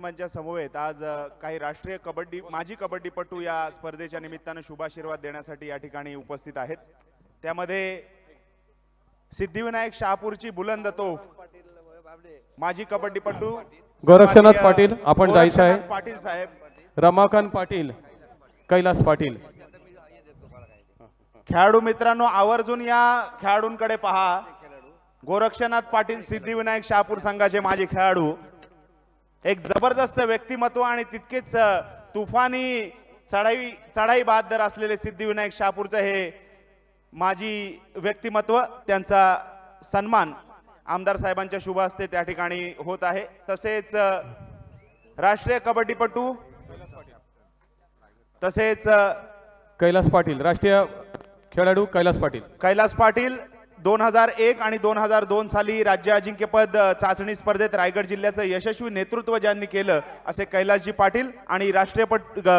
समवेत. आज काही राष्ट्रीय कबड्डी माजी कबड्डीपटू या स्पर्धेच्या निमित्तानं शुभाशीर्वाद देण्यासाठी या ठिकाणी उपस्थित आहेत. त्यामध्ये सिद्धिविनायक शहापूरची बुलंद तोफ माजी कबड्डीपटू गोरक्षनाथ पाटील, आपण जायचं आहे. पाटील साहेब. रमाकांत पाटील कैलास पाटील. खेळाडू मित्रांनो आवर्जून या खेळाडूंकडे पहा. गोरक्षनाथ पाटील सिद्धिविनायक शहापूर संघाचे माजी खेळाडू. एक जबरदस्त व्यक्तिमत्व आणि तितकेच तुफानी चढाई चढाई बहादर असलेले सिद्धिविनायक शहापूरचं हे माजी व्यक्तिमत्व त्यांचा सन्मान आमदार साहेबांच्या शुभ हस्ते त्या ठिकाणी होत आहे. तसेच राष्ट्रीय कबड्डीपटू तसेच कैलास पाटील राष्ट्रीय खेळाडू कैलास पाटील. कैलास पाटील दोन हजार एक आणि दोन हजार दोन साली राज्य अजिंक्यपद चाचणी स्पर्धेत रायगड जिल्ह्याचं यशस्वी नेतृत्व ज्यांनी केलं असे कैलासजी पाटील आणि राष्ट्रीय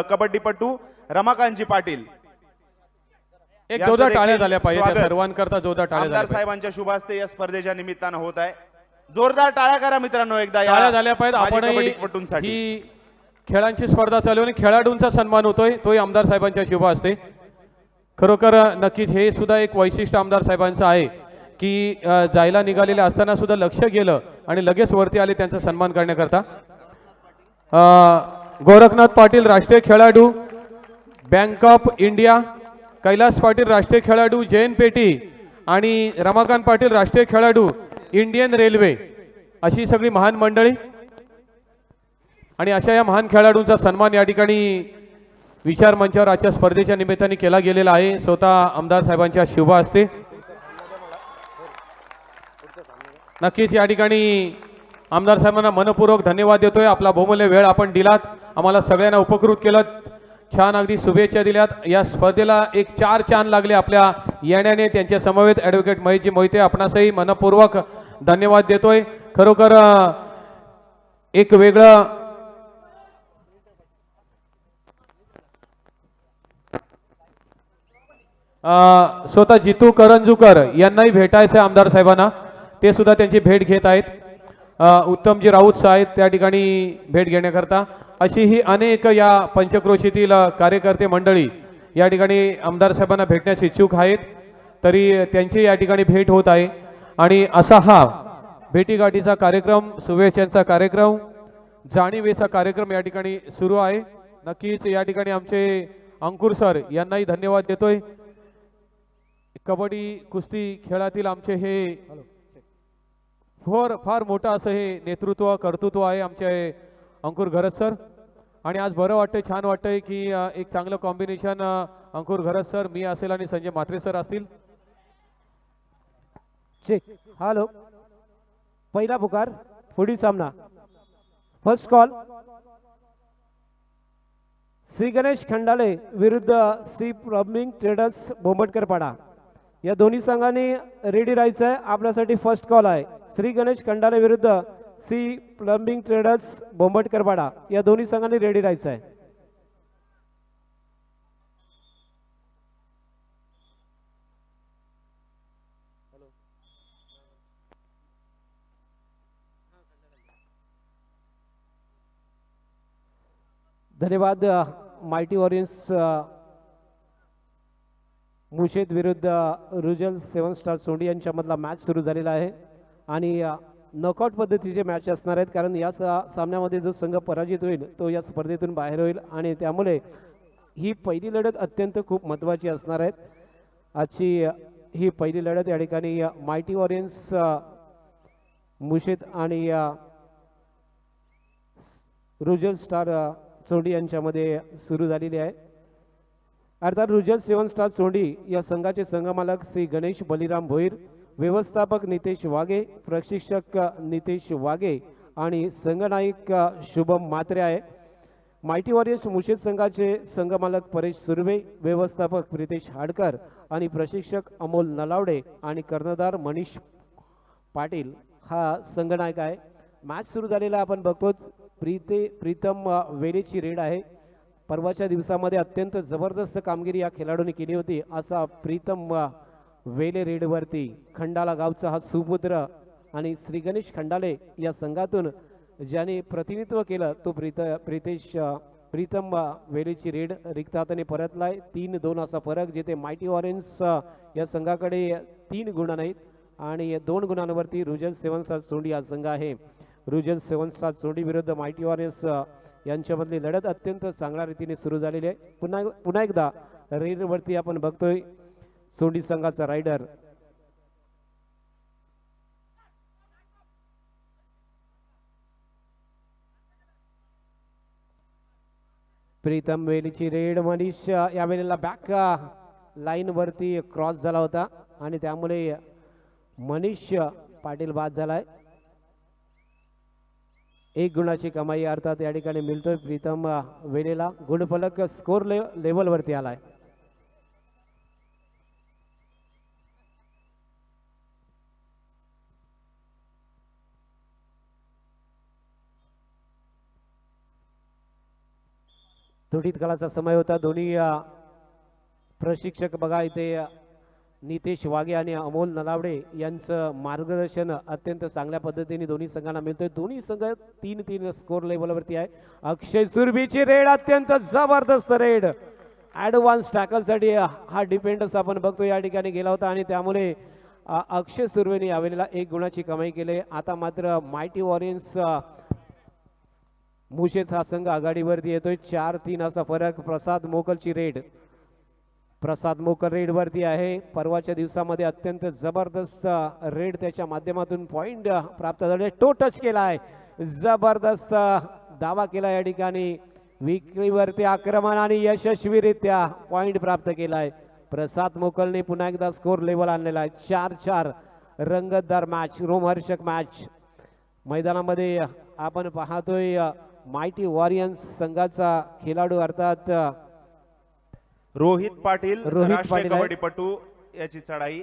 कबड्डीपटू रमाकांतजी पाटील. एक जोरदार टाळ्या झाल्या पाहिजे सर्वांकरता जोरदार टाळ्या आमदार पाहिजे. साहेबांच्या शुभ हस्ते या स्पर्धेच्या निमित्तानं होत आहे. जोरदार टाळ्या करा मित्रांनो एकदा या टाळ्या झाल्या कबड्डीपटूंसाठी ही खेळांची स्पर्धा चालू आणि खेळाडूंचा सन्मान होतोय तोही आमदार साहेबांच्या शुभ असते खरोखर नक्कीच हे सुद्धा एक वैशिष्ट्य आमदार साहेबांचं आहे की जायला निघालेले असताना सुद्धा लक्ष गेलं आणि लगेच वरती आले त्यांचा सन्मान करण्याकरता. गोरखनाथ पाटील राष्ट्रीय खेळाडू bank of India Kailas Patil राष्ट्रीय खेळाडू जयंत पेटी आणि रमाकांत पाटील राष्ट्रीय खेळाडू इंडियन रेल्वे अशी सगळी महान मंडळी. आणि अशा या महान खेळाडूंचा सन्मान या ठिकाणी विचार मंचावर आजच्या स्पर्धेच्या निमित्ताने केला गेलेला आहे. स्वतः आमदार साहेबांच्या शुभ असते. नक्कीच या ठिकाणी आमदार साहेबांना मनपूर्वक धन्यवाद देतोय. आपला बहुमूल्य वेळ आपण दिलात. आम्हाला सगळ्यांना उपकृत केलं छान अगदी शुभेच्छा दिल्यात. या स्पर्धेला एक चार चान लागले आपल्या येण्याने. त्यांच्या समवेत ॲडव्होकेट महेशजी मोहिते आपणासही मनपूर्वक धन्यवाद देतोय. खरोखर एक वेगळं स्वतः जितू करंजूकर यांनाही भेटायचं आहे आमदार साहेबांना. ते सुद्धा त्यांची भेट घेत आहेत. उत्तमजी राऊत साहेब त्या ठिकाणी भेट घेण्याकरता. अशी ही अनेक या पंचक्रोशीतील कार्यकर्ते मंडळी या ठिकाणी आमदार साहेबांना भेटण्यास इच्छुक आहेत. तरी त्यांची या ठिकाणी भेट होत आहे. आणि असा हा भेटीगाठीचा कार्यक्रम शुभेच्छांचा कार्यक्रम जाणीवेचा कार्यक्रम या ठिकाणी सुरू आहे. नक्कीच या ठिकाणी आमचे अंकुर सर यांनाही धन्यवाद देतोय. कबड्डी कुस्ती खेळातील आमचे हे फार फार मोठं असं हे नेतृत्व कर्तृत्व आहे आमचे अंकुर घरत सर. आणि आज बरं वाटतंय छान वाटतंय की एक चांगलं कॉम्बिनेशन अंकुर घरत सर मी असेल आणि संजय म्हात्रे सर असतील. चेक हॅलो पहिला पुकार पुढील सामना. फर्स्ट कॉल श्री गणेश खंडाले विरुद्ध सी प्लंबिंग ट्रेडर्स बोंबटकरपाडा. या दोन्ही संघांनी रेडी राहायचं आहे आपल्यासाठी फर्स्ट कॉल आहे. श्री गणेश खंडाले विरुद्ध सी प्लंबिंग ट्रेडर्स बोंबटकरपाडा. या दोन्ही संघांनी रेडी राहायचं आहे धन्यवाद मायटी ऑरियन्स मुशेद विरुद्ध रुजल सेवन स्टार सोंडी यांच्यामधला मॅच सुरू झालेला आहे. आणि नॉकआउट पद्धतीचे मॅच असणार आहेत. कारण या सा सामन्यामध्ये जो संघ पराजित होईल तो या स्पर्धेतून बाहेर होईल. आणि त्यामुळे ही पहिली लढत अत्यंत खूप महत्त्वाची असणार आहेत आजची ही पहिली लढत या ठिकाणी मायटी वॉरियन्स मुशेद आणि रुजल स्टार अ, चोंडी यांच्यामध्ये सुरू झालेली आहे. अर्थात रुजल सेवन स्टार चोंडी या संघाचे संघमालक श्री गणेश बलिराम भोईर व्यवस्थापक नितेश वागे प्रशिक्षक नितेश वागे आणि संघनायक शुभम मात्रे आहे. मायटी वॉरियर्स मुशेद संघाचे संघमालक परेश सुर्वे व्यवस्थापक प्रितेश हाडकर आणि प्रशिक्षक अमोल नलावडे आणि कर्णधार मनीष पाटील हा संघनायक आहे. मॅच सुरू झालेला आपण बघतोच. प्रीते प्रीतम वेळेची रेड आहे. परवाच्या दिवसामध्ये अत्यंत जबरदस्त कामगिरी या खेळाडूंनी केली होती. असा प्रीतम वेले रेडवरती खंडाला गावचा हा सुपुत्र आणि श्री गणेश खंडाले या संघातून ज्याने प्रतिनिधित्व केलं तो प्रीत प्रितेश प्रीतम वेलीची रेड रिक्त हाताने परतलाय. तीन दोन असा फरक जिथे मायटी ऑरेंज या संघाकडे तीन गुण नाहीत आणि दोन गुणांवरती रुजल सेवन स्टार सोंडी हा संघ आहे. रुजल सेवन स्टार सोंडी विरुद्ध मायटी ऑरेंज यांच्यामधली लढत अत्यंत चांगल्या रीतीने सुरू झालेली आहे. पुन्हा पुन्हा एकदा रेडवरती आपण बघतोय सोंडी संघाचा रायडर प्रीतम वेलीची रेड मनीष या वेळेला बॅक लाईन वरती क्रॉस झाला होता. आणि त्यामुळे मनीष पाटील बाद झालाय. एक गुणाची कमाई अर्थात या ठिकाणी मिळतोय प्रीतम वेलेला गुणफलक स्कोर ले लेवलवरती आलाय. थोडीत काळाचा समय होता. दोन्ही प्रशिक्षक बघा इथे नितेश वाघे आणि अमोल नलावडे यांचं मार्गदर्शन अत्यंत चांगल्या पद्धतीने दोन्ही संघांना मिळतोय. दोन्ही संघ तीन तीन स्कोर लेवलवरती आहे. अक्षय सुरभीची रेड अत्यंत जबरदस्त रेड ॲडव्हान्स टॅकलसाठी हा डिपेंडन्स आपण बघतो या ठिकाणी गेला होता आणि त्यामुळे अक्षय सुर्वेने यावेळेला एक गुणाची कमाई केली. आता मात्र मायटी वॉरियन्स मुशेच हा संघ आघाडीवरती येतोय. चार तीन असा फरक. प्रसाद मोकलची रेड प्रसाद मोकल रेडवरती आहे. परवाच्या दिवसामध्ये अत्यंत जबरदस्त रेड त्याच्या माध्यमातून पॉईंट प्राप्त झाले. तो टच केला आहे जबरदस्त दावा केला या ठिकाणी. विक्रीवरती आक्रमण आणि यशस्वीरित्या पॉईंट प्राप्त केला आहे प्रसाद मोकलने पुन्हा एकदा स्कोर लेवल आणलेला आहे. चार चार रंगतदार मॅच रोमहर्षक मॅच मैदानामध्ये आपण पाहतोय मायटी वॉरियन्स संघाचा खेळाडू अर्थात रोहित पाटील रोहित राष्ट्रीय पाटील आहे. कबड्डीपटू याची चढाई.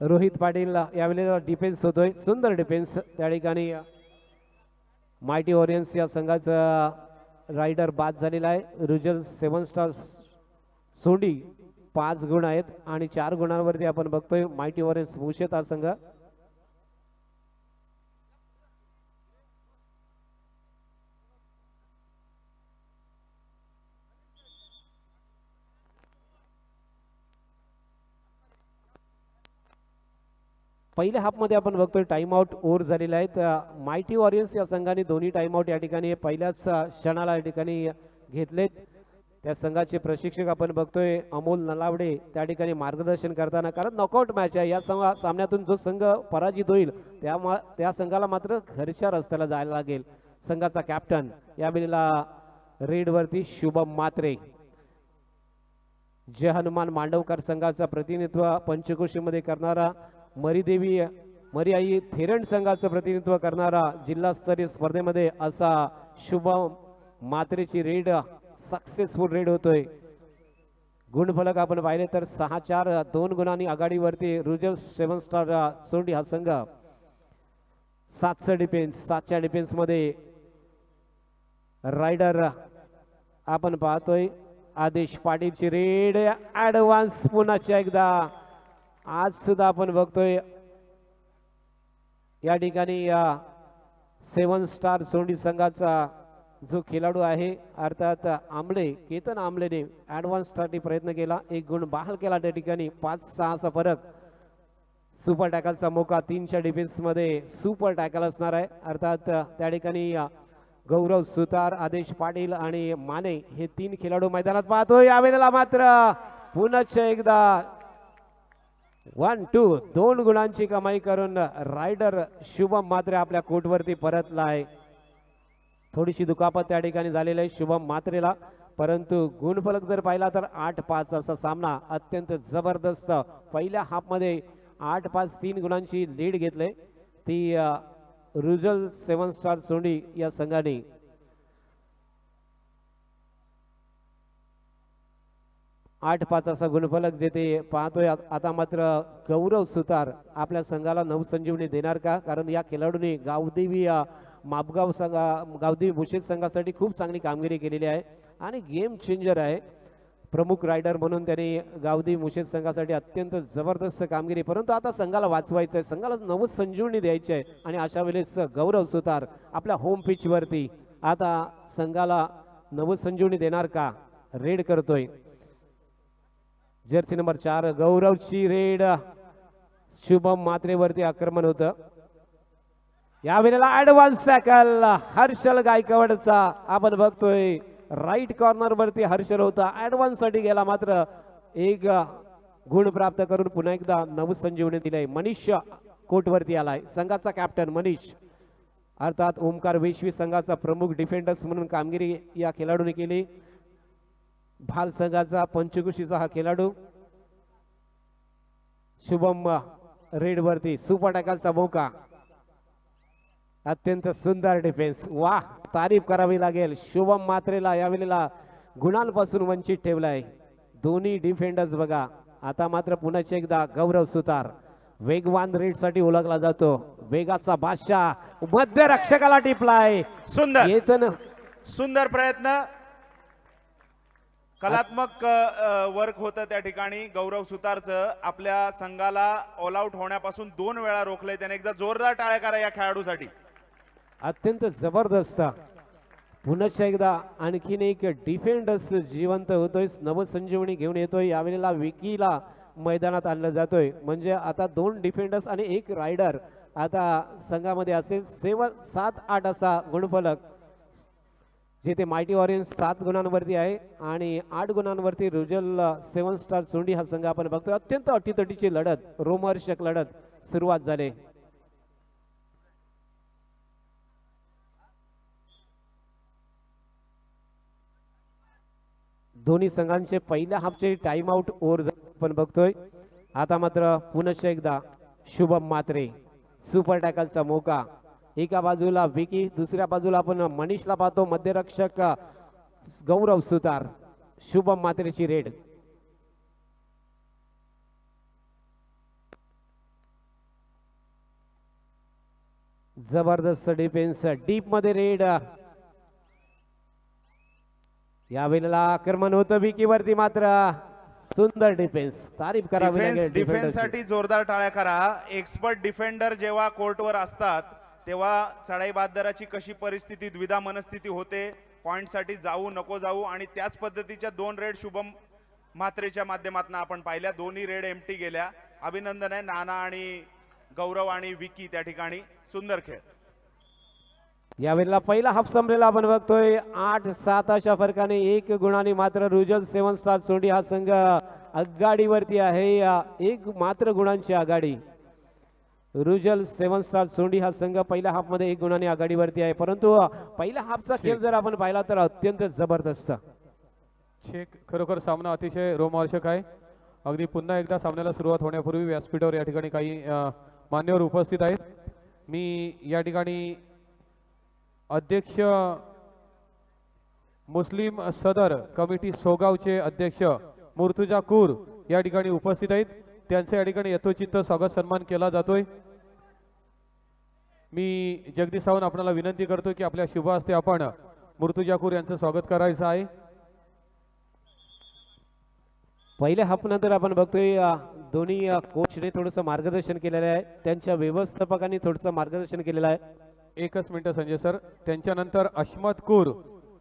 रोहित पाटील यावेळेला डिफेन्स होतोय. सुंदर डिफेन्स त्या ठिकाणी. मायटी ओरियन्स या संघाचा रायडर बाद झालेला आहे. रुजल सेवन स्टार सोंडी पाच गुण आहेत आणि चार गुणांवरती आपण बघतोय. मायटी ओरियन्स मुशेत हा संघ पहिल्या हाफमध्ये आपण बघतोय टाइम आउट ओव्हर झालेला आहे. तर मायटी वॉरियर्स या संघाने दोन्ही टाइमआउट या ठिकाणी पहिल्याच क्षणाला या ठिकाणी घेतलेत. त्या संघाचे प्रशिक्षक आपण बघतोय अमोल नलावडे त्या ठिकाणी मार्गदर्शन करताना कारण नॉकआउट मॅच आहे. या संघा सामन्यातून जो संघ पराजित होईल त्या मा- त्या संघाला मात्र घरच्या रस्त्याला जायला लागेल. संघाचा कॅप्टन यावेळेला रेडवरती शुभम मात्रे. जय हनुमान मांडवकर संघाचं प्रतिनिधित्व पंचकृषीमध्ये करणारा मरीदेवी मरीआई थेरंड संघाचं प्रतिनिधित्व करणारा जिल्हास्तरीय स्पर्धेमध्ये असा शुभम मात्रेची रेड सक्सेसफुल रेड होतोय. गुणफलक आपण पाहिले तर सहा चार दोन गुणांनी आघाडीवरती रुजल सेवन स्टार सोंडी हा संघ. सातचा डिफेन्स सातच्या डिफेन्समध्ये रायडर आपण पाहतोय. आदेश पाटीलची रेड ॲडव्हान्स पुन्हा एकदा. आज सुद्धा आपण बघतोय या ठिकाणी या सेवन स्टार सोंडी संघाचा जो खेळाडू आहे अर्थात आंबळे केतन आंबळेने ॲडव्हान्ससाठी प्रयत्न केला. एक गुण बहाल केला त्या ठिकाणी. पाच सहाचा फरक. सुपर टॅकलचा मोका तीनच्या डिफेन्समध्ये सुपर टॅकल असणार आहे. अर्थात त्या ठिकाणी गौरव सुतार आदेश पाटील आणि माने हे तीन खेळाडू मैदानात पाहतो यावेळेला मात्र पुनश्च एकदा वन टू दोन गुणांची कमाई करून रायडर शुभम मात्रे आपल्या कोर्टवरती परतला आहे थोडीशी दुखापत त्या ठिकाणी झालेली आहे शुभम मात्रेला. परंतु गुणफलक जर पाहिला तर आठ पाच असा सामना अत्यंत जबरदस्त. पहिल्या हाफमध्ये आठ पाच तीन गुणांची लीड घेतले. ती रुजल सेवन स्टार सोंडी या संघाने आठ पाच असा गुणफलक जेथे पाहतोय. आता मात्र गौरव सुतार आपल्या संघाला नवसंजीवनी देणार का? कारण या खेळाडूंनी गावदेवी मापगाव संघा गावदेवी भूषित संघासाठी खूप चांगली कामगिरी केलेली आहे. आणि गेम चेंजर आहे. प्रमुख रायडर म्हणून त्यांनी गावदी मुशेद संघासाठी अत्यंत जबरदस्त कामगिरी. परंतु आता संघाला वाचवायचं आहे. संघाला नवं संजीवनी द्यायची आहे. आणि अशा वेळेस गौरव सुतार आपल्या होम पिचवरती आता संघाला नवं संजीवनी देणार का? रेड करतोय. जर्सी नंबर चार गौरवची रेड शुभम मात्रेवरती आक्रमण होतं. यावेळेला ऍडव्हान्स टॅकल हर्षल गायकवाडचा आपण बघतोय. राईट कॉर्नर वरती हर्षल होता. ऍडव्हान्ससाठी गेला मात्र एक गुण प्राप्त करून पुन्हा एकदा नवसंजीवनी दिलाय. मनीष कोटवरती आलाय. संघाचा कॅप्टन मनीष. अर्थात ओमकार वेशवी संघाचा प्रमुख डिफेंडर्स म्हणून कामगिरी या खेळाडूने केली. भाल संघाचा पंचकुशीचा हा खेळाडू. शुभम रेडवरती सुपर टॅकलचा मौका. अत्यंत सुंदर डिफेन्स वा तारीफ करावी लागेल. शुभम मात्रेला यावेळेला गुणांपासून वंचित ठेवलाय. दोन्ही डिफेंडर्स बघा. आता मात्र पुन्हा एकदा गौरव सुतार. वेगवान रेडसाठी ओळखला जातो. वेगाचा बादशाह मध्य रक्षकाला टिपलाय. सुंदर. सुंदर प्रयत्न. कलात्मक वर्क होतं त्या ठिकाणी. गौरव सुतारचं आपल्या संघाला ऑल आउट होण्यापासून दोन वेळा रोखलंय त्याने. एकदा जोरदार टाळ्या करा या खेळाडूसाठी. अत्यंत जबरदस्त. पुन्हा एकदा आणखीन एक डिफेंडर्स जिवंत होतोय. नवसंजीवनी घेऊन येतोय. यावेळेला विकीला मैदानात आणलं जातोय. म्हणजे आता दोन डिफेंडर्स आणि एक रायडर आता संघामध्ये असेल. सेवन सात आठ असा गुणफलक. जिथे मायटी ऑरेंज सात गुणांवरती आहे आणि आठ गुणांवरती रुजल सेवन स्टार सोंडी हा संघ आपण बघतोय. अत्यंत अटीतटीची लढत रोमहर्षक लढत सुरुवात झाली. दोन्ही संघांचे पहिल्या हाफचे टाइम आउट ओव्हर आपण बघतोय. आता मात्र पुनश्च एकदा शुभम मात्रे सुपर टॅकलचा मोका. एका बाजूला विकी दुसऱ्या बाजूला आपण मनीषला पाहतो मध्यरक्षक गौरव सुतार शुभम मात्रेची रेड. जबरदस्त डिफेन्स डीपमध्ये रेड. यावेळेला आक्रमण होतं विकीवरती मात्र. सुंदर डिफेन्स तारीफ करावी डिफेन्स. साठी जोरदार टाळ्या करा. एक्सपर्ट डिफेंडर जेव्हा कोर्टवर असतात तेव्हा चढाई बादराची कशी परिस्थिती द्विधा मनस्थिती होते पॉईंटसाठी जाऊ नको जाऊ आणि त्याच पद्धतीच्या दोन रेड शुभम मात्रेच्या माध्यमातून आपण पाहिल्या. दोन्ही रेड एमटी गेल्या. अभिनंदन आहे नाना आणि गौरव आणि विकी त्या ठिकाणी. सुंदर खेळ. यावेळेला पहिला हाफ संपलेला आपण बघतोय. आठ सात अशा फरकाने एक गुणाने मात्र रुजल सेवन स्टार सोंडी हा संघ आघाडीवरती आहे. एक मात्र गुणांची आघाडी. रुजल सेवन स्टार सोंडी हा संघ पहिल्या हाफमध्ये एक गुणाने आघाडीवरती आहे. परंतु पहिल्या हाफचा खेळ जर आपण पाहिला तर अत्यंत जबरदस्त. चेक खरोखर सामना अतिशय रोमहर्षक आहे. अगदी पुन्हा एकदा सामन्याला सुरुवात होण्यापूर्वी व्यासपीठावर या ठिकाणी काही मान्यवर उपस्थित आहेत. मी या ठिकाणी अध्यक्ष मुस्लिम सदर कमिटी सोगावचे अध्यक्ष मुर्तुजा कूर या ठिकाणी उपस्थित आहेत. त्यांचे या ठिकाणी यथोचित स्वागत सन्मान केला जातोय. मी जगदीश सावंत आपल्याला विनंती करतो की आपल्या शुभ हस्ते आपण मुर्तुजा कूर यांचं स्वागत करायचं आहे. पहिल्या हाफ नंतर आपण बघतोय दोन्ही कोचने थोडंसं मार्गदर्शन केलेलं आहे. त्यांच्या व्यवस्थापकांनी थोडंसं मार्गदर्शन केलेलं आहे. एकच मिनिट संजय सर. त्यांच्यानंतर अश्मत कूर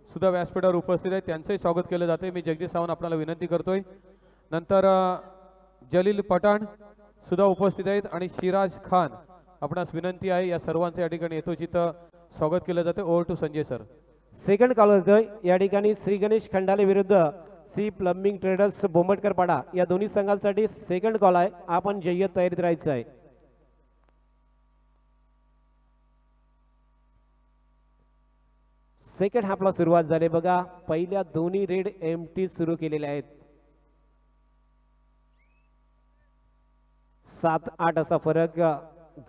सुद्धा व्यासपीठावर उपस्थित आहे. त्यांचंही स्वागत केलं जाते मी जगदीश सावंत आपल्याला विनंती करतोय. नंतर जलील पठाण सुद्धा उपस्थित आहेत आणि शिराज खान आपणास विनंती आहे या सर्वांचं या ठिकाणी यथोचित स्वागत केलं जाते. Over to Sanjay sir second call होतोय. या ठिकाणी श्री गणेश खंडाले विरुद्ध सी प्लंबिंग ट्रेडर्स बोंबटकर पाडा या दोन्ही संघांसाठी सेकंड कॉल आहे. आपण जय्यत तयारीत राहायचं आहे. सेकंड हाफला सुरुवात झाली. बघा पहिल्या दोन्ही रेड एम टी सुरू केलेल्या आहेत. सात आठ असा फरक.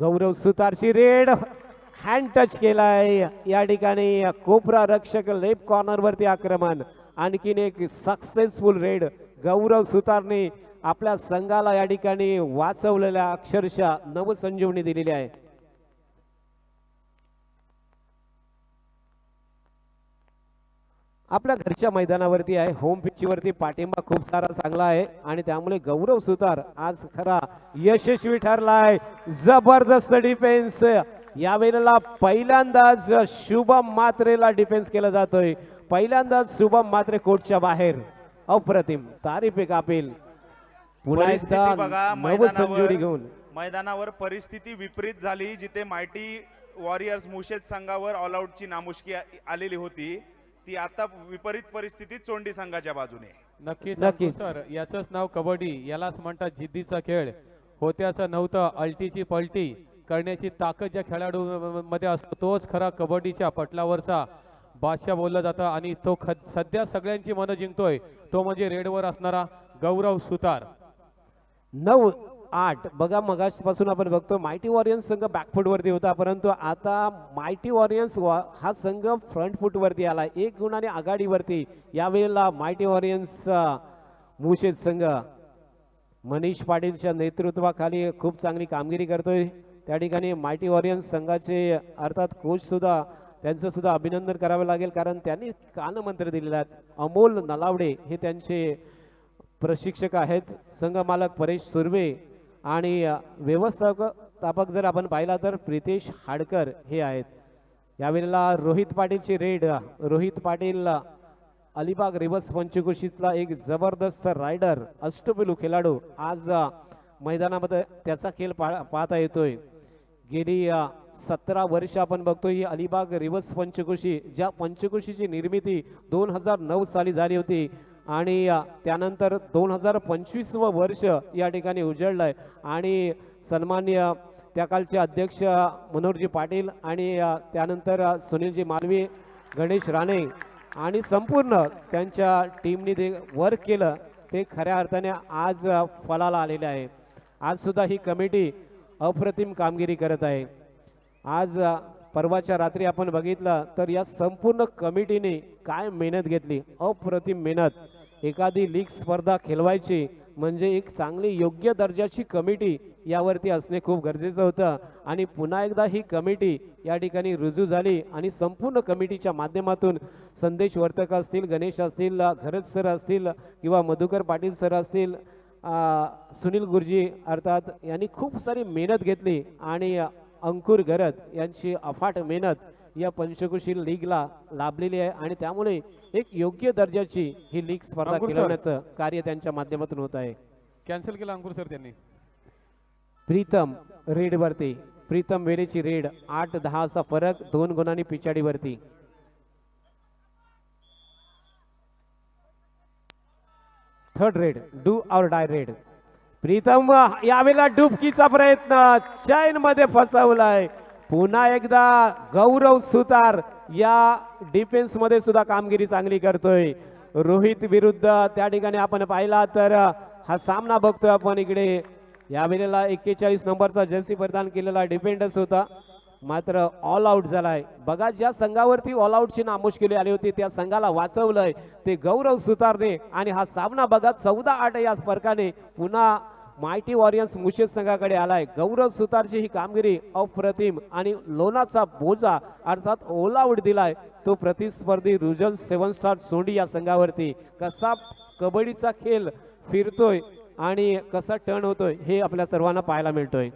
गौरव सुतारशी रेड. हँड टच केलाय. या ठिकाणी कोपरा रक्षक लेफ्ट कॉर्नर वरती आक्रमण. आणखीन एक सक्सेसफुल रेड. गौरव सुतारने आपल्या संघाला या ठिकाणी वाचवलेल्या अक्षरशः नवसंजीवनी दिलेली आहे. आपल्या घरच्या मैदानावरती आहे. होम पिचवरती पाठिंबा खूप सारा चांगला आहे. आणि त्यामुळे गौरव सुतार आज खरा यशस्वी ठरलाय. जबरदस्त डिफेन्स यावेळेला पहिल्यांदाच शुभम मात्रेला डिफेन्स केला जातोय. पहिल्यांदाच शुभम मात्रे कोर्टच्या बाहेर. अप्रतिम. तारीफ आहे कापेल पुन्हा परिस्थिती एकदा संजुरी घेऊन. मैदानावर परिस्थिती विपरीत झाली जिथे मायटी वॉरियर्स मुशेद संघावर ऑल आउटची नामुष्की आलेली होती. ती आता विपरीत परिस्थितीत चोंडी संघाच्या बाजूने आहे. नक्कीच नक्कीच. सर याचंच नाव कबड्डी यालाच म्हणतात जिद्दीचा खेळ होत्याचं नव्हतं अल्टीची पलटी करण्याची ताकद ज्या खेळाडू मध्ये असतो तोच खरा कबड्डीच्या पटलावरचा बादशाह बोलला जातं आणि तो ख- सध्या सगळ्यांची मनं जिंकतोय तो म्हणजे रेडवर असणारा गौरव सुतार नऊ आठ. बघा मगाशपासून आपण बघतो मायटी वॉरियन्स संघ बॅकफुटवरती होता परंतु आता मायटी वॉरियन्स वा- हा संघ फ्रंट आला. एक गुणाने आघाडीवरती यावेळेला मायटी वॉरियन्स मुशेद संघ. मनीष पाटीलच्या नेतृत्वाखाली खूप चांगली कामगिरी करतोय. त्या ठिकाणी मायटी वॉरियन्स संघाचे अर्थात कोचसुद्धा त्यांचं सुद्धा अभिनंदन करावं लागेल कारण त्यांनी कानमंत्र दिलेला आहे. अमोल नलावडे हे त्यांचे प्रशिक्षक आहेत. संघ मालक परेश सुर्वे आणि व्यवस्थापक जर आपण पाहिला तर प्रितेश हाडकर हे आहेत. यावेळेला रोहित पाटीलची रेड रोहित पाटील अलिबाग रिवर्स पंचकुशीतला एक जबरदस्त रायडर अष्टपिलू खेळाडू. आज मैदानामध्ये त्याचा खेळ पा पाहता येतोय. गेली सतरा वर्ष आपण बघतो ही अलिबाग रिवर्स पंचकुशी ज्या पंचकुशीची निर्मिती दोन हजार नऊ साली झाली होती आणि त्यानंतर दोन हजार पंचवीसवं वर्ष या ठिकाणी उजळलं आहे आणि सन्मान्य त्या कालचे अध्यक्ष मनोहरजी पाटील आणि त्यानंतर सुनीलजी मालवी गणेश राणे आणि संपूर्ण त्यांच्या टीमने ते वर्क केलं ते खऱ्या अर्थाने आज फलाला आलेले आहे. आजसुद्धा ही कमिटी अप्रतिम कामगिरी करत आहे. आज परवाच्या रात्री आपण बघितलं तर या संपूर्ण कमिटीने काय मेहनत घेतली? अप्रतिम मेहनत. एखादी लीग स्पर्धा खेळवायची म्हणजे एक चांगली योग्य दर्जाची कमिटी यावरती असणे खूप गरजेचं होतं. आणि पुन्हा एकदा ही कमिटी या ठिकाणी रुजू झाली आणि संपूर्ण कमिटीच्या माध्यमातून संदेश वर्तक असतील गणेश असतील घरत सर असतील किंवा मधुकर पाटील सर असतील सुनील गुरुजी अर्थात यांनी खूप सारी मेहनत घेतली आणि अंकुर गरत यांची अफाट मेहनत या पंचकुशील लीगला लाभलेली आहे आणि त्यामुळे एक योग्य दर्जाची ही लीग स्पर्धा. खेळवण्याचं कार्य त्यांच्या माध्यमातून होत आहे. कॅन्सल केला अंकुर सर त्यांनी. प्रीतम रेडवरती प्रीतम वेळेची रेड आठ दहा असा फरक दोन गुणांनी पिछाडीवरती. Third raid do or die raid Pritam यावेळेला डुबकीचा प्रयत्न. चैनमध्ये फसवलाय. पुन्हा एकदा गौरव सुतार या डिफेन्समध्ये सुद्धा कामगिरी चांगली करतोय. रोहित विरुद्ध त्या ठिकाणी आपण पाहिला तर हा सामना बघतोय आपण इकडे. यावेळेला एक्केचाळीस नंबरचा जर्सी प्रदान केलेला डिफेंडर्स होता. मात्र ऑल आउट झालाय. बघा ज्या संघावरती ऑल आउटची नामुष्किली आली होती त्या संघाला वाचवलंय ते गौरव सुतारने. आणि हा सामना बघा चौदा आठ या स्पर्काने पुन्हा मायटी वॉरियन्स मुशेद संघाकडे आलाय. गौरव सुतारची ही कामगिरी अप्रतिम आणि लोणाचा बोजा अर्थात ओल दिलाय. तो प्रतिस्पर्धी रुजल सेवन स्टार सोंडी या संघावरती. कसा कबड्डीचा खेळ फिरतोय आणि कसा टर्न होतोय हे आपल्या सर्वांना पाहायला मिळतोय.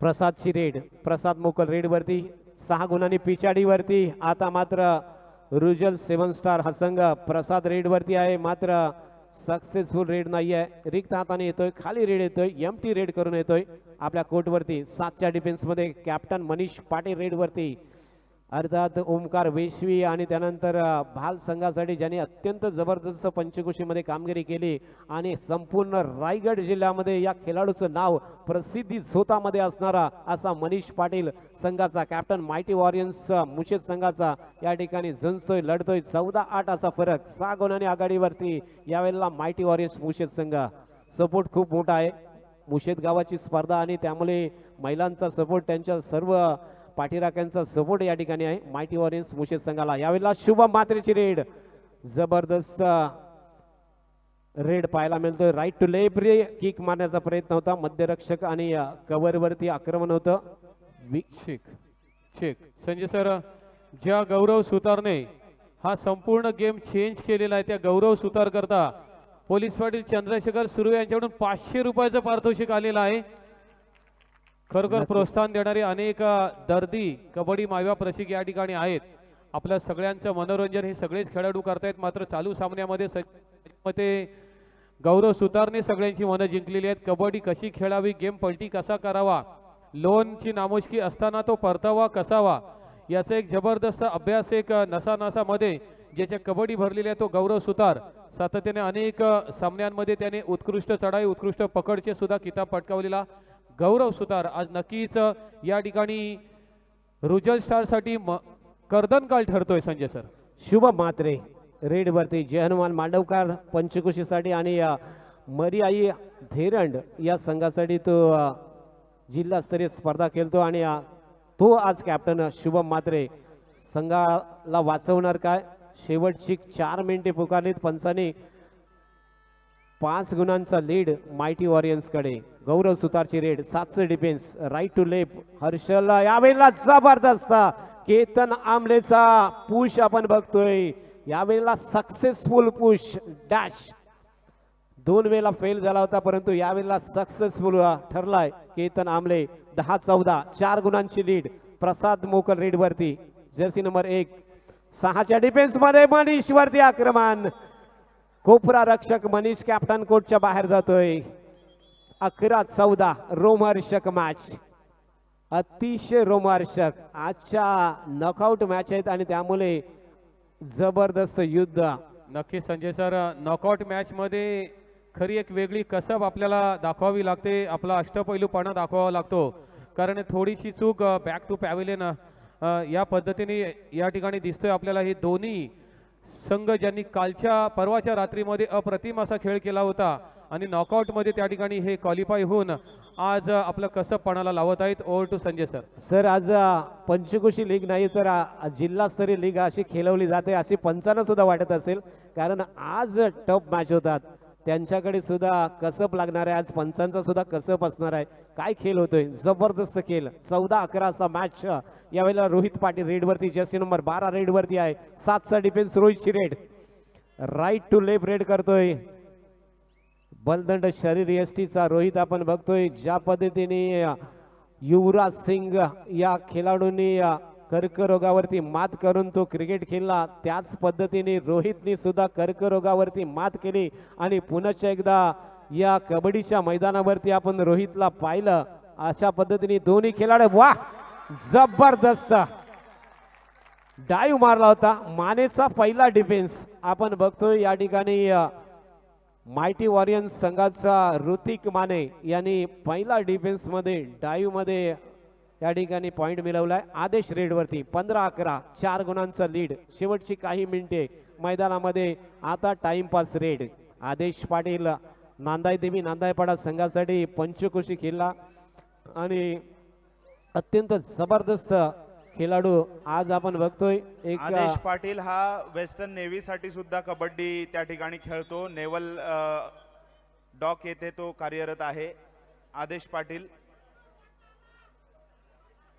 प्रसादची रेड. प्रसाद मोकल रेडवरती. सहा गुणांनी पिछाडीवरती. आता मात्र रुजल सेवन स्टार हा संघ प्रसाद रेडवरती आहे मात्र सक्सेसफुल रेड नाही आहे रिक्त हाताने येतोय खाली रेड येतोय एम टी रेड करून येतोय आपल्या कोर्टवरती सातच्या डिफेन्समध्ये कॅप्टन मनीष पाटील रेडवरती अर्थात ओमकार वेशवी आणि त्यानंतर भाल संघासाठी ज्यांनी अत्यंत जबरदस्त पंचकुशीमध्ये कामगिरी केली आणि संपूर्ण रायगड जिल्ह्यामध्ये या खेळाडूचं नाव प्रसिद्धी झोतामध्ये असणारा असा मनीष पाटील संघाचा कॅप्टन मायटी वॉरियन्स मुशेद संघाचा या ठिकाणी झुंजतोय लढतोय. चौदा आठ असा फरक. सहा गुणांनी आघाडीवरती यावेळेला मायटी वॉरियन्स मुशेद संघ. सपोर्ट खूप मोठा आहे. मुशेद गावाची स्पर्धा आणि त्यामुळे महिलांचा सपोर्ट त्यांच्या सर्व पाठीराख्यांचा सपोर्ट या ठिकाणी आहे. मायटी वॉरियन्स मुशेद संघाला यावेळेला शुभम मात्रेची रेड. जबरदस्त रेड पाहायला मिळतोय. राईट टू लेफ्ट किक मारण्याचा प्रयत्न होता. मध्यरक्षक आणि कव्हरवरती आक्रमण होतं. वि- शेख चेक संजय सर ज्या गौरव सुतारने हा संपूर्ण गेम चेंज केलेला आहे त्या गौरव सुतार करता पोलीस पाटील चंद्रशेखर सुर्वे यांच्याकडून पाचशे रुपयाचं पारितोषिक आलेलं आहे. खरोखर प्रोत्साहन देणारे अनेक दर्दी कबड्डी मायवा प्रशिक या ठिकाणी आहेत. आपल्या सगळ्यांचं मनोरंजन हे सगळेच खेळाडू करतायत. मात्र चालू सामन्यामध्ये मते गौरव सुतारने सगळ्यांची मनं जिंकलेली आहेत. कबड्डी कशी खेळावी गेम पलटी कसा करावा लोनची नामुष्की असताना तो परतावा कसावा याचा एक जबरदस्त अभ्यास एक नसानसामध्ये ज्याच्या कबड्डी भरलेली आहे तो गौरव सुतार. सातत्याने अनेक सामन्यांमध्ये त्याने उत्कृष्ट चढाई उत्कृष्ट पकडचे सुद्धा किताब पटकावलेला. गौरव सुतार. आज नक्कीच या ठिकाणी रुजल स्टारसाठी म कर्दनकाळ ठरतोय संजय सर. शुभ मात्रे. रेड वरती जय हनुमान मांडवकार पंचकुशीसाठी आणि मरियाई धेरंड या संघासाठी तो जिल्हास्तरीय स्पर्धा खेळतो आणि तो आज कॅप्टन शुभम मात्रे. संघाला वाचवणार काय? शेवटची चार मिनिटे पुकारलीत पंचाने पाच गुणांचा लीड मायटी वॉरियन्सकडे गौरव सुतारची रेड सातशे defence right to left Harshal यावेळेला जबरदस्त. केतन आमलेचा पुश आपण बघतोय. यावेळेला सक्सेसफुल पुश डॅश दोन वेळेला फेल झाला होता परंतु यावेळेला सक्सेसफुल ठरलाय केतन आमले. दहा चौदा चार गुणांची लीड प्रसाद मोकल रेडवरती जर्सी नंबर एक. सहाच्या डिफेन्समध्ये मनीष वरती आक्रमण. कोपरा रक्षक मनीष कॅप्टन कोर्टच्या बाहेर जातोय. अकरा चौदा रोमहर्षक मॅच अतिशय रोमहर्षक आजच्या नॉकआउट मॅच आहेत आणि त्यामुळे जबरदस्त युद्ध. नक्की संजय सर नॉकआउट मॅचमध्ये खरी एक वेगळी कसब आपल्याला दाखवावी लागते. आपला अष्टपैलूपणा दाखवावा लागतो. कारण थोडीशी चूक बॅक टू पॅव्हिलियन या पद्धतीने या ठिकाणी दिसतोय आपल्याला. हे दोन्ही संघ ज्यांनी कालच्या परवाच्या रात्रीमध्ये अप्रतिम असा खेळ केला होता आणि नॉकआउटमध्ये त्या ठिकाणी हे क्वालिफाय होऊन आज आपलं कसं पणाला लावत आहेत. Over to Sanjay sir sir आज पंचकोशी लीग नाही तर जिल्हास्तरीय लीग अशी खेळवली जाते अशी पंचांना सुद्धा वाटत असेल. कारण आज टफ मॅच होतात. त्यांच्याकडे सुद्धा कसप लागणार आहे. आज पंचांचा सुद्धा कसप असणार आहे. काय खेळ होतोय? जबरदस्त खेळ चौदा अकरा असा मॅच यावेळेला रोहित पाटील रेडवरती जर्सी नंबर बारा रेडवरती आहे. सातचा defence रोहितची raid right to left raid करतोय. बलदंड शरीर एसटीचा रोहित आपण बघतोय. ज्या पद्धतीने युवराज सिंग या खेळाडूंनी कर्करोगावरती मात करून तो क्रिकेट खेळला. त्याच पद्धतीने रोहितने सुद्धा कर्करोगावरती मात केली आणि पुनश्च एकदा या कबड्डीच्या मैदानावरती आपण रोहितला पाहिलं. अशा पद्धतीने दोन्ही खेळाडू वा! जबरदस्त! डाईव्ह मारला होता. मानेचा पहिला डिफेन्स आपण बघतोय या ठिकाणी मायटी वॉरियन्स संघाचा ऋतिक माने यांनी पहिला डिफेन्समध्ये डाईव्हमध्ये या ठिकाणी पॉइंट मिळवलाय. आदेश रेडवरती. पंधरा अकरा चार गुणांचा लीड शेवटची काही मिनिटे मैदानामध्ये आता टाइमपास रेड. आदेश पाटील नांदाई देवी नांदाईपाडा संघासाठी पंचकोशी खेळला. आणि अत्यंत जबरदस्त खेळाडू आज आपण बघतोय. एक आदेश पाटील हा वेस्टर्न नेव्ही साठी सुद्धा कबड्डी त्या ठिकाणी खेळतो. नेवल डॉक येथे तो कार्यरत आहे. आदेश पाटील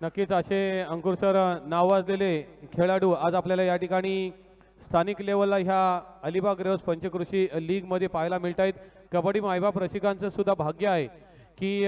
नक्कीच असे अंकुर सर नावाजलेले खेळाडू आज आपल्याला या ठिकाणी स्थानिक लेवलला ह्या अलिबाग रेवस पंचकृषी लीगमध्ये पाहायला मिळत आहेत कबड्डी मायबा रसिकांचं सुद्धा भाग्य आहे की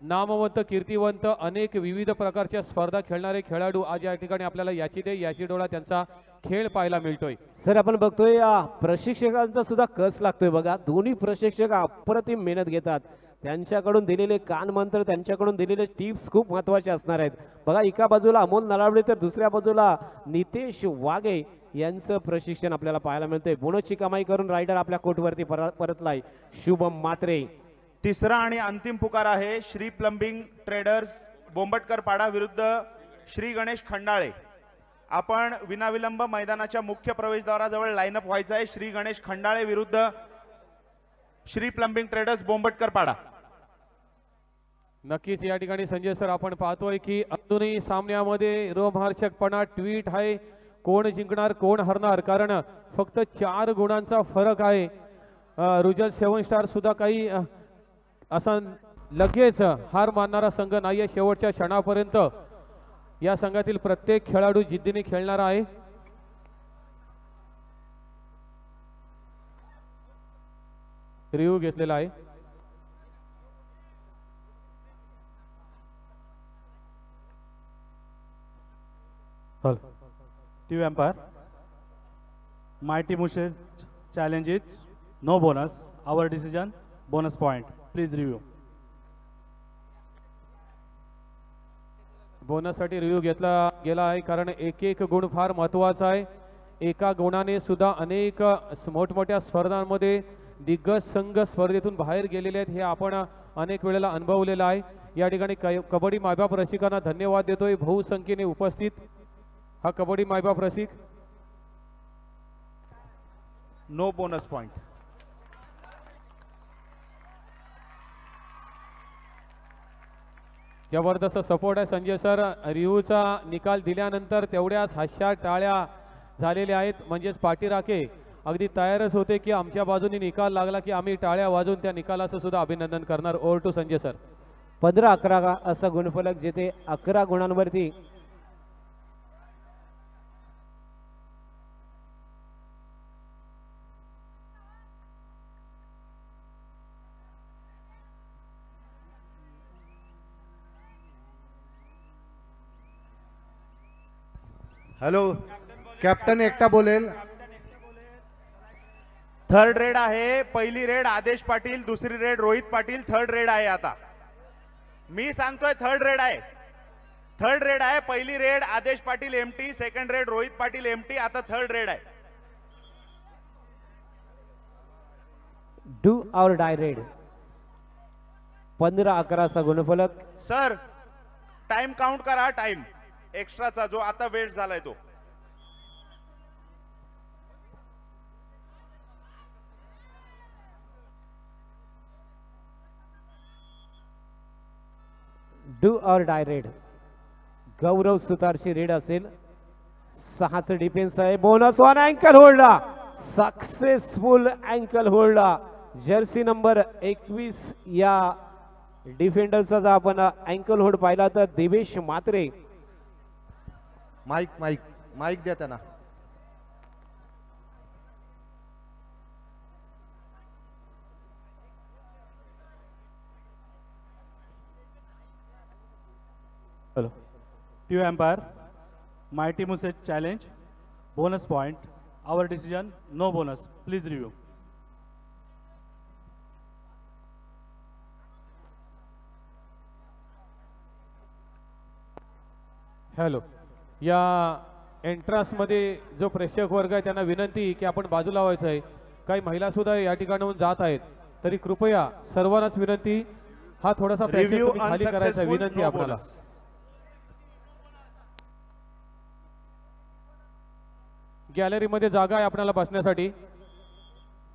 नामवंत कीर्तिवंत अनेक विविध प्रकारच्या स्पर्धा खेळणारे खेळाडू आज या ठिकाणी आपल्याला याची दे याची डोळा त्यांचा खेळ पाहायला मिळतोय. सर आपण बघतोय प्रशिक्षकांचा सुद्धा कस लागतोय बघा. दोन्ही प्रशिक्षक अप्रतिम मेहनत घेतात. त्यांच्याकडून दिलेले कानमंत्र त्यांच्याकडून दिलेले टिप्स खूप महत्त्वाचे असणार आहेत. बघा एका बाजूला अमोल नरावडे तर दुसऱ्या बाजूला नितेश वागे यांचं प्रशिक्षण आपल्याला पाहायला मिळतंय. बोनसची कमाई करून रायडर आपल्या कोटवरती परतलाय. शुभम मात्रे. तिसरा आणि अंतिम पुकार आहे श्री प्लंबिंग ट्रेडर्स बोंबटकर पाडा विरुद्ध श्री गणेश खंडाळे. आपण विनाविलंब मैदानाच्या मुख्य प्रवेशद्वाराजवळ लाईनअप व्हायचं आहे श्री गणेश खंडाळे विरुद्ध श्री प्लंबिंग ट्रेडर्स बोंबटकर पाडा नक्कीच या ठिकाणी संजय सर आपण पाहतोय की अजूनही सामन्यामध्ये रोमहर्षकपणा ट्विट आहे. कोण जिंकणार कोण हरणार? कारण फक्त चार गुणांचा फरक आहे. रुजल सेवन स्टार सुद्धा काही असा लगेच हार मानणारा संघ नाही आहे शेवटच्या क्षणापर्यंत. या संघातील प्रत्येक खेळाडू जिद्दीने खेळणार आहे. रिव्ह्यू घेतलेला आहे. Hello. TV umpire. Mighty Mushes challenge is no bonus our decision bonus point please review बोनससाठी review घेतला गेला आहे कारण एक एक गुण फार महत्त्वाचा आहे. एका गुणाने सुद्धा अनेक मोठमोठ्या स्पर्धांमध्ये दिग्गज संघ स्पर्धेतून बाहेर गेलेले आहेत हे आपण अनेक वेळेला अनुभवलेलं आहे. या ठिकाणी कबड्डी मायबाप रसिकांना धन्यवाद देतोय. बहुसंख्येने उपस्थित हा कबड्डी मायबाप रसिक? नो बोनस पॉइंट जबरदस्त सपोर्ट आहे संजय सर. रिव्ह्यूचा निकाल दिल्यानंतर तेवढ्याच हास्या टाळ्या झालेल्या आहेत. म्हणजेच पाठीराखे अगदी तयारच होते की आमच्या बाजूने निकाल लागला की आम्ही टाळ्या वाजवून त्या निकालाचं सुद्धा अभिनंदन करणार. Over to Sanjay sir. पंधरा अकरा असा गुणफलक जेथे अकरा गुणांवरती हॅलो कॅप्टन एकटा बोलेल. थर्ड रेड आहे पहिली रेड आदेश पाटील दुसरी raid Rohit Patil third raid आहे आता. मी सांगतोय थर्ड रेड आहे. थर्ड रेड आहे पहिली raid Adesh Patil empty second raid Rohit Patil empty आता थर्ड रेड आहे. डू आवर डाय रेड पंधरा अकरा असा गुणफलक. सर टाइम काउंट करा टाइम एक्स्ट्राचा जो आता वेस्ट झालाय तो. Do or die raid Gaurav सुतारची raid असेल. सहाच डिफेन्स आहे. बोनस वन अँकल होल्डा सक्सेसफुल अँकल होल्डा जर्सी नंबर एकवीस या डिफेंडरचा जर आपण अँकल होल्ड पाहिला तर Devesh Matre mic mic mic द्या त्यांना. Hello to umpire my team use challenge bonus point our decision no bonus please review hello या एंट्रान्समध्ये जो प्रेक्षक वर्ग आहे त्यांना विनंती की आपण बाजूला व्हायचं आहे. काही महिला सुद्धा या ठिकाणाहून जात आहेत. तरी कृपया सर्वांनाच विनंती हा थोडासा खाली करायचा विनंती आपल्याला. गॅलरीमध्ये जागा आहे आपल्याला बसण्यासाठी.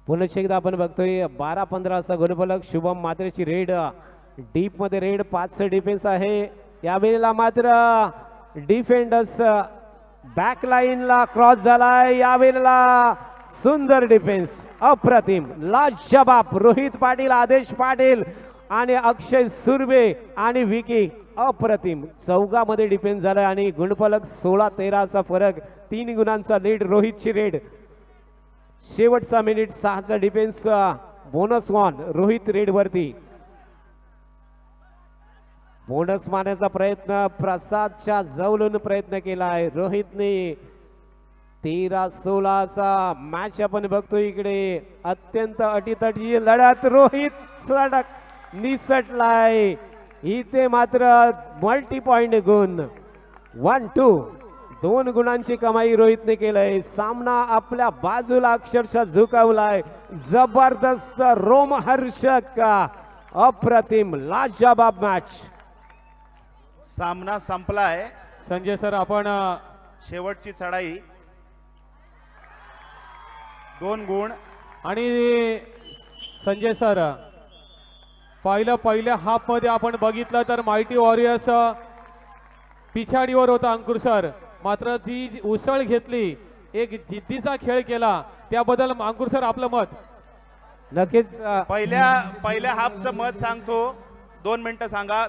पुनश्च एकदा आपण बघतोय बारा पंधरा असा गुणफलक. शुभम मात्रेची रेड डीपमध्ये रेड पाच डिफेन्स आहे. यावेळेला मात्र डिफेंडर्स बॅक लाईनला क्रॉस झालाय. यावेळेला सुंदर डिफेन्स अप्रतिम. लाजबाब रोहित पाटील आदेश पाटील आणि अक्षय सुर्वे आणि विकी अप्रतिम. चौघामध्ये डिफेन्स झालाय आणि गुणफलक सोळा तेराचा फरक तीन गुणांचा लीड रोहितची रेड. शेवटचा मिनिट सहाचा डिफेन्स बोनस वॉन रोहित रेडवरती. बोनस मारण्याचा प्रयत्न प्रसादच्या जवळून प्रयत्न केला आहे. रोहितने तेरा सोळाचा मॅच आपण बघतो इकडे. अत्यंत अटीतटीची लढत. रोहित सडक निसटलाय. इथे मात्र मल्टी पॉइंट गुण. वन टू दोन गुणांची कमाई रोहितने केलंय. सामना आपल्या बाजूला अक्षरशः झुकावलाय. जबरदस्त रोमहर्षक अप्रतिम लाजाबाब मॅच सामना संपलाय. संजय सर आपण शेवटची चढाई. दोन गुण. आणि संजय सर पहिलं पहिल्या हाफमध्ये आपण बघितलं तर मायटी वॉरियर्स पिछाडीवर होता अंकुर सर. मात्र जी उसळ घेतली एक जिद्दीचा खेळ केला त्याबद्दल अंकुर सर आपलं मत? नक्कीच पहिल्या पहिल्या हाफचं मत सांगतो. दोन मिनिटं सांगा.